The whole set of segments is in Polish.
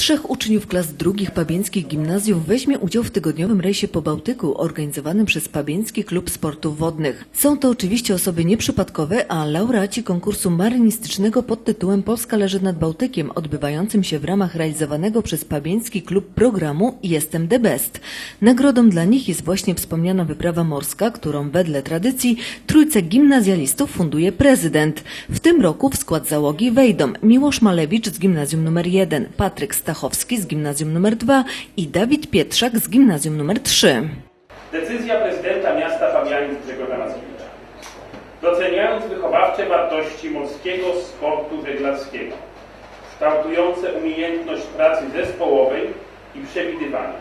Trzech uczniów klas drugich pabieńskich gimnazjów weźmie udział w tygodniowym rejsie po Bałtyku organizowanym przez Pabieński Klub Sportów Wodnych. Są to oczywiście osoby nieprzypadkowe, a laureaci konkursu marynistycznego pod tytułem Polska leży nad Bałtykiem, odbywającym się w ramach realizowanego przez Pabieński Klub programu Jestem the Best. Nagrodą dla nich jest właśnie wspomniana wyprawa morska, którą wedle tradycji trójce gimnazjalistów funduje prezydent. W tym roku w skład załogi wejdą Miłosz Malewicz z gimnazjum nr 1, Patryk Stachowski z gimnazjum nr 2 i Dawid Pietrzak z gimnazjum nr 3. Decyzja prezydenta miasta Fabianic Grzegorza Mackiewicza. Doceniając wychowawcze wartości morskiego sportu żeglarskiego, kształtujące umiejętność pracy zespołowej i przewidywania,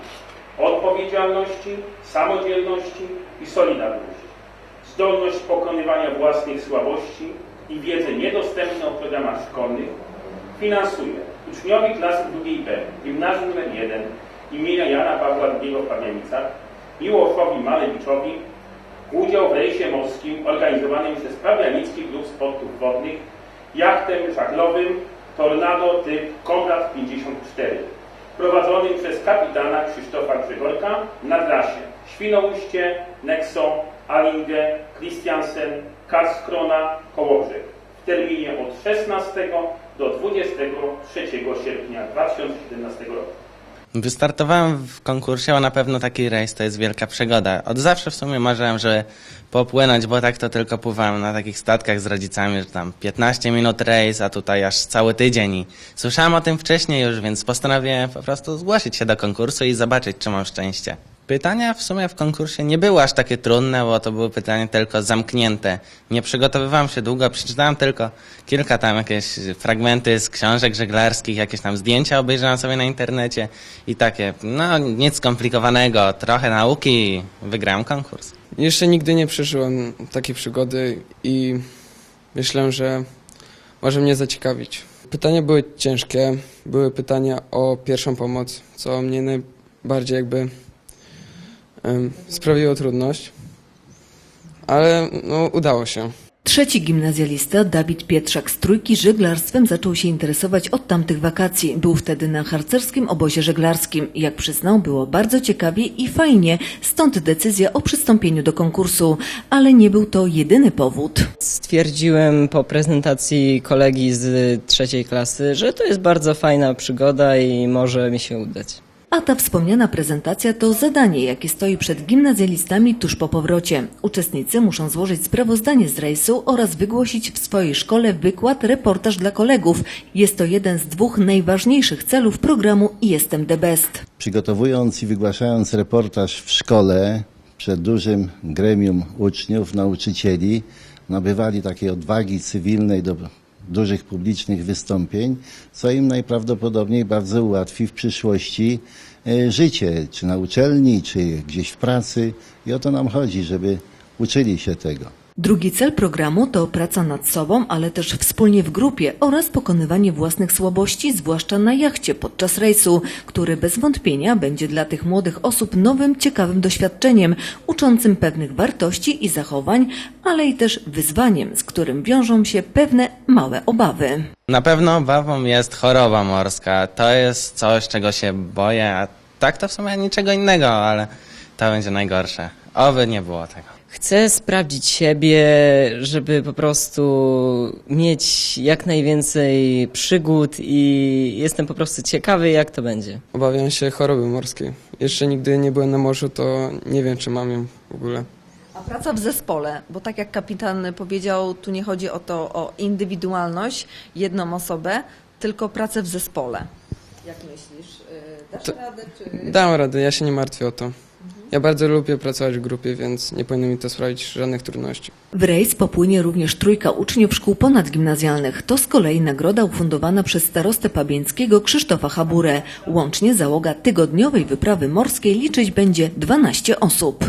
odpowiedzialności, samodzielności i solidarności, zdolność pokonywania własnych słabości i wiedzę niedostępną w programach szkolnych, finansuje uczniowi klasy drugiej B, gimnazjum nr 1 imienia Jana Pawła II w Pabianicach, Miłoszowi Malewiczowi udział w rejsie morskim organizowanym przez Pabianicki Klub Sportów Wodnych jachtem żaglowym Tornado typ Konrad 54 prowadzonym przez kapitana Krzysztofa Grzegorka na trasie Świnoujście, Nexo, Alingę, Christiansen, Karskrona, Kołobrzeg 16 do 23 sierpnia 2017 roku. Wystartowałem w konkursie, a na pewno taki rejs to jest wielka przygoda. Od zawsze w sumie marzyłem, żeby popłynąć, bo tak to tylko pływałem na takich statkach z rodzicami, że tam 15 minut rejs, a tutaj aż cały tydzień. Słyszałem o tym wcześniej już, więc postanowiłem po prostu zgłosić się do konkursu i zobaczyć, czy mam szczęście. Pytania w sumie w konkursie nie były aż takie trudne, bo to były pytania tylko zamknięte. Nie przygotowywałem się długo, przeczytałem tylko kilka tam jakieś fragmenty z książek żeglarskich, jakieś tam zdjęcia obejrzałem sobie na internecie i takie, no nic skomplikowanego, trochę nauki, wygrałem konkurs. Jeszcze nigdy nie przeżyłem takiej przygody i myślę, że może mnie zaciekawić. Pytania były ciężkie, były pytania o pierwszą pomoc, co mnie najbardziej jakby sprawiło trudność, ale no, udało się. Trzeci gimnazjalista, Dawid Pietrzak z trójki żeglarstwem zaczął się interesować od tamtych wakacji. Był wtedy na harcerskim obozie żeglarskim. Jak przyznał, było bardzo ciekawie i fajnie, stąd decyzja o przystąpieniu do konkursu. Ale nie był to jedyny powód. Stwierdziłem po prezentacji kolegi z trzeciej klasy, że to jest bardzo fajna przygoda i może mi się udać. A ta wspomniana prezentacja to zadanie, jakie stoi przed gimnazjalistami tuż po powrocie. Uczestnicy muszą złożyć sprawozdanie z rejsu oraz wygłosić w swojej szkole wykład, reportaż dla kolegów. Jest to jeden z dwóch najważniejszych celów programu Jestem the Best. Przygotowując i wygłaszając reportaż w szkole przed dużym gremium uczniów, nauczycieli, nabywali takiej odwagi cywilnej do dużych publicznych wystąpień, co im najprawdopodobniej bardzo ułatwi w przyszłości e, życie, czy na uczelni, czy gdzieś w pracy. I o to nam chodzi, żeby uczyli się tego. Drugi cel programu to praca nad sobą, ale też wspólnie w grupie oraz pokonywanie własnych słabości, zwłaszcza na jachcie podczas rejsu, który bez wątpienia będzie dla tych młodych osób nowym, ciekawym doświadczeniem, uczącym pewnych wartości i zachowań, ale i też wyzwaniem, z którym wiążą się pewne małe obawy. Na pewno obawą jest choroba morska. To jest coś, czego się boję, a tak to w sumie niczego innego, ale to będzie najgorsze. Oby nie było tego. Chcę sprawdzić siebie, żeby po prostu mieć jak najwięcej przygód i jestem po prostu ciekawy, jak to będzie. Obawiam się choroby morskiej. Jeszcze nigdy nie byłem na morzu, to nie wiem, czy mam ją w ogóle. A praca w zespole, bo tak jak kapitan powiedział, tu nie chodzi o to, o indywidualność, jedną osobę, tylko pracę w zespole. Jak myślisz, y, dasz To- radę, czy... Dam radę, ja się nie martwię o to. Ja bardzo lubię pracować w grupie, więc nie powinno mi to sprawić żadnych trudności. W rejs popłynie również trójka uczniów szkół ponadgimnazjalnych. To z kolei nagroda ufundowana przez starostę pabieńskiego Krzysztofa Haburę. Łącznie załoga tygodniowej wyprawy morskiej liczyć będzie 12 osób.